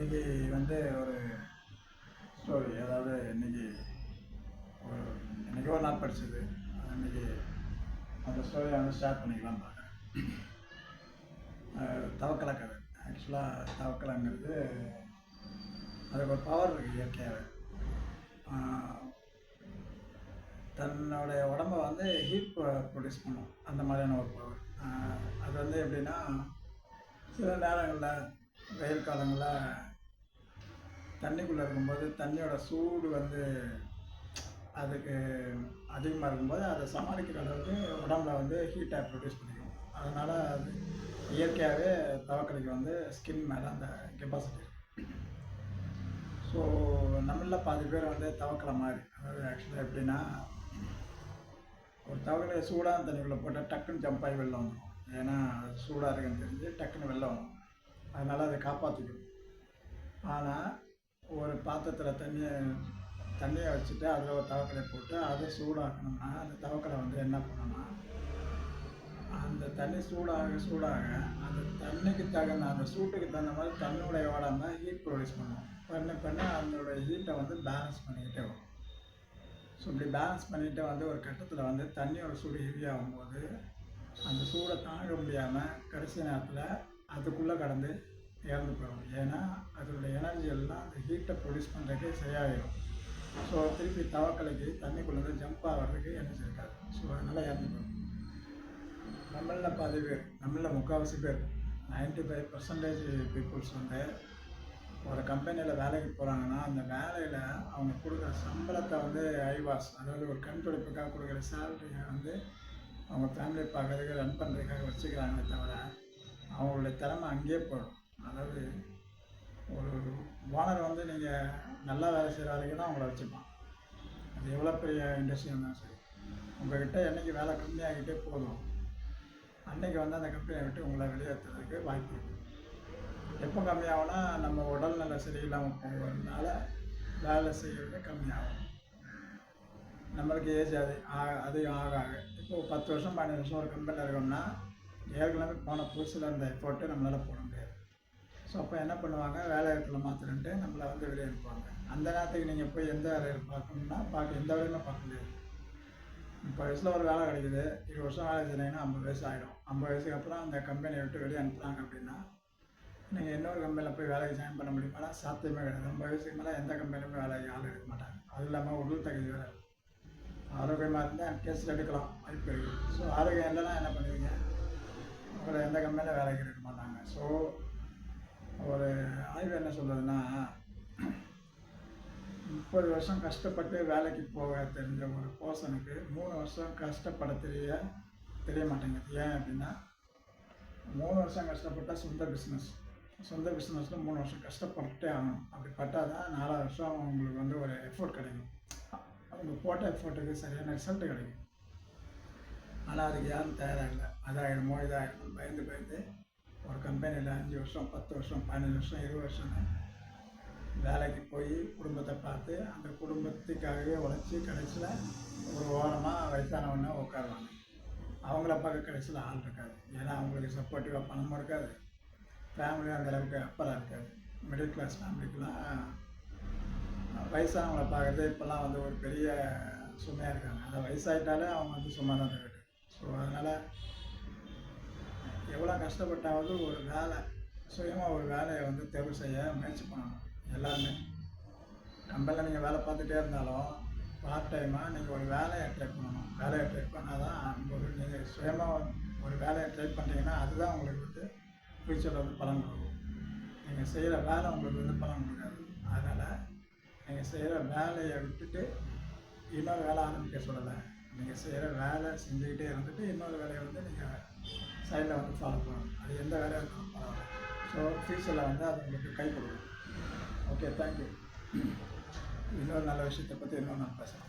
இன்னைக்கு வந்து ஒரு ஸ்டோரி அதாவது இன்னைக்கு ஒரு இன்னைக்கு ஒரு நாள் படிச்சது. இன்னைக்கு அந்த ஸ்டோரியை வந்து ஸ்டார்ட் பண்ணிக்கலாம் பார்க்குறேன் தவக்கலை கதை ஆக்சுவலாக தவக்கலைங்கிறது அதுக்கு ஒரு பவர் இருக்குது இயற்கையாகவே தன்னுடைய உடம்ப வந்து ஹீட் ப்ரொடியூஸ் பண்ணும். அந்த மாதிரியான ஒரு பவர் அது வந்து எப்படின்னா சில நேரங்களில் வெயில் காலங்களில் தண்ணிக்குள்ளே இருக்கும்போது தண்ணியோட சூடு வந்து அதுக்கு அதிகமாக இருக்கும்போது அதை சமாளிக்கிற அளவுக்கு உடம்புல வந்து ஹீட்டை ப்ரொடியூஸ் பண்ணிக்கும். அதனால் அது இயற்கையாகவே தவக்கலைக்கு வந்து ஸ்கின் மேலே அந்த கெப்பாசிட்டி ஸோ நம்மளில் பாதி பேர் வந்து தவக்கலை மாதிரி. அதாவது ஆக்சுவலாக எப்படின்னா ஒரு தவக்கலையை சூடான தண்ணிக்குள்ளே போட்டால் டக்குன்னு ஜம்ப் ஆகி வெளில வந்துடும் ஏன்னா சூடாக இருக்குன்னு தெரிஞ்சு டக்குன்னு வெளில வந்துடும் அதனால் அதை காப்பாற்றிக்கணும் ஆனால் ஒரு பாத்திரத்தில் தண்ணியை தண்ணியை வச்சுட்டு அதில் ஒரு தவக்கலை போட்டு அதை சூடாக்கணும்னா அந்த தவக்கலை வந்து என்ன பண்ணணும்னா அந்த தண்ணி சூடாக சூடாக அந்த தண்ணிக்கு தகுந்த அந்த சூட்டுக்கு தகுந்த மாதிரி தண்ணியுடைய வாடாமல் ஹீட் ப்ரொடியூஸ் பண்ணும். பண்ண பண்ண அதனுடைய ஹீட்டை வந்து பேலன்ஸ் பண்ணிக்கிட்டே வரும். ஸோ இப்படி பேலன்ஸ் பண்ணிகிட்டே வந்து ஒரு கட்டத்தில் வந்து தண்ணியோட சூடு ஹெவியாகும் போது அந்த சூடை தாங்க முடியாமல் கடைசி நேரத்தில் அதுக்குள்ளே கடந்து இறந்து போயிடும் ஏன்னா அதனுடைய எனர்ஜி எல்லாம் அந்த ஹீட்டை ப்ரொடியூஸ் பண்ணுறதுக்கு சரியாகிடும் ஸோ திருப்பி தவக்கலைக்கு தண்ணிக்குள்ளே ஜம்ப் ஆகிறதுக்கு எனர்ஜி இருக்காது ஸோ அதனால் இறந்து போயிடும் நம்மளில் பாதி பேர் நம்மளில் முக்கால்வாசி பேர் நைன்டி ஃபைவ் பர்சன்டேஜ் பீப்புள்ஸ் வந்து ஒரு கம்பெனியில் வேலைக்கு போகிறாங்கன்னா அந்த வேலையில் அவங்க கொடுக்குற சம்பளத்தை வந்து ஐவாஸ் அதாவது ஒரு கண் துடைப்புக்காக கொடுக்குற சேலரியை வந்து அவங்க ஃபேமிலி பார்க்கறதுக்கு ரன் பண்ணுறதுக்காக வச்சுக்கிறாங்களே தவிர அவங்களுடைய திறமை அங்கேயே போயிடும். அதாவது ஒரு ஓனர் வந்து நீங்கள் நல்லா வேலை செய்கிற வேலைக்கு தான் அவங்கள வச்சுப்பான். அது எவ்வளோ பெரிய இண்டஸ்ட்ரி இருந்தாலும் சரி. உங்கள்கிட்ட என்றைக்கு வேலை கம்மியாகிட்டே போதும் அன்றைக்கி வந்து அந்த கம்பெனியை விட்டு உங்களை வெளியேற்றுறதுக்கு வாய்ப்பு இருக்குது எப்போ கம்மியாகும்னா நம்ம உடல்நல சரியில்லாமல் போகிறதுனால வேலை செய்கிறது கம்மியாகும். நம்மளுக்கு ஏஜ் அது அதிகம் ஆக ஆக இப்போ பத்து வருஷம் பதினஞ்சு வருஷம் ஒரு கம்பெனியில் இருக்கோம்னா ஏற்கனவே போன புதுசில் இருந்த எஃபோர்ட்டு நம்மளால் போட முடியாது. ஸோ அப்போ என்ன பண்ணுவாங்க? வேலை இடத்துல மாற்றிட்டு நம்மளை வந்து வெளியே அனுப்புவாங்க. அந்த நேரத்துக்கு நீங்கள் போய் எந்த வேலையில் பார்க்கணும்னா பார்க்க எந்த வேலையுமே பார்க்க முடியாது. இப்போ வயசில் ஒரு வேலை கிடைக்குது. இருபது வருஷம் வேலை செஞ்சீங்கன்னா ஐம்பது வயசு ஆகிடும் ஐம்பது வயசுக்கு அப்புறம் அந்த கம்பெனியை விட்டு வெளியே அனுப்புகிறாங்க அப்படின்னா நீங்கள் இன்னொரு கம்பெனியில் போய் வேலைக்கு ஜாயின் பண்ண முடியுமானா சாத்தியமே கிடையாது. ஐம்பது வயசுக்கு மேலே எந்த கம்பெனியுமே வேலைக்கு ஆள் எடுக்க மாட்டாங்க. அது இல்லாமல் உடல் தகுதி வேறு. ஆரோக்கியமாக இருந்தால் டெஸ்ட் எடுக்கலாம். வாய்ப்பு இருக்குது ஸோ ஆரோக்கியம் இல்லைன்னா என்ன பண்ணுவீங்க? அப்புறம் எந்த கம்பெனியில் வேலைக்கு எடுக்க மாட்டாங்க ஸோ ஒரு ஆய்வு என்ன சொல்லுதுன்னா முப்பது வருஷம் கஷ்டப்பட்டு வேலைக்கு போக தெரிஞ்ச ஒரு பர்சனுக்கு மூணு வருஷம் கஷ்டப்பட தெரிய தெரிய மாட்டேங்குது. ஏன் அப்படின்னா மூணு வருஷம் கஷ்டப்பட்டால் சொந்த பிஸ்னஸ் சொந்த பிஸ்னஸில் மூணு வருஷம் கஷ்டப்பட்டே ஆகணும். அப்படி பட்டால் தான் நாலாவது வருஷம் அவங்களுக்கு வந்து ஒரு எஃபோர்ட் கிடைக்கும். அவங்க போட்ட எஃபோர்ட்டுக்கு சரியான ரிசல்ட் கிடைக்கும். ஆனால் அதுக்கு யாரும் தயாராக இல்லை அதாயிடுமோ இதாகிடுமோ பயந்து பயந்து ஒரு கம்பெனியில் அஞ்சு வருஷம் பத்து வருஷம் பதினஞ்சு வருஷம் இருபது வருஷம் வேலைக்கு போய் குடும்பத்தை பார்த்து அந்த குடும்பத்துக்காகவே உழைச்சி கடைசியில் ஒரு ஓரமாக வயசானவொன்னே உட்காருவாங்க. அவங்கள பார்க்க கடைசியில் ஆள் இருக்காது. ஏன்னா அவங்களுக்கு சப்போர்ட்டிவாக பணமும் இருக்காது. ஃபேமிலியும் அந்த அளவுக்கு அப்பராக இருக்காது. மிடில் கிளாஸ் ஃபேமிலிக்கெலாம் வயசானவங்களை பார்க்குறது இப்போல்லாம் வந்து ஒரு பெரிய சுமையாக இருக்காங்க. அந்த வயசாயிட்டாலே அவங்க வந்து சும்மா தான் இருக்காங்க ஸோ அதனால் எவ்வளோ கஷ்டப்பட்டாவது ஒரு வேலை சுயமாக ஒரு வேலையை வந்து தேர்வு செய்ய முயற்சி பண்ணணும் எல்லாருமே. கம்பெனியில் நீங்கள் வேலை பார்த்துட்டே இருந்தாலும் பார்ட் டைமாக நீங்கள் ஒரு வேலையை ட்ரை பண்ணணும். வேலையை ட்ரை பண்ணால் தான் உங்களுக்கு நீங்கள் சுயமாக ஒரு வேலையை ட்ரை பண்ணுறீங்கன்னா அதுதான் உங்களுக்கு வந்து ஃப்யூச்சரில் வந்து பலன் கொடுக்கும். நீங்கள் செய்கிற வேலை உங்களுக்கு வந்து பலன் கொடுக்காது. அதனால் நீங்கள் செய்கிற வேலையை விட்டுட்டு இன்னொரு வேலை ஆரம்பிக்க சொல்லலை. நீங்கள் செய்கிற வேலை செஞ்சுக்கிட்டே இருந்துட்டு இன்னொரு வேலையை வந்து நீங்கள் சைடில் வந்து ஃபாலோ பண்ணணும். அது எந்த வேலையாக இருந்தாலும் பரவாயில்ல. ஸோ ஃப்யூச்சரில் வந்து அது உங்களுக்கு கை கொடுக்கும் ஓகே தேங்க்யூ இன்னொரு நல்ல விஷயத்தை பற்றி இன்னொரு நான் பேசுகிறேன்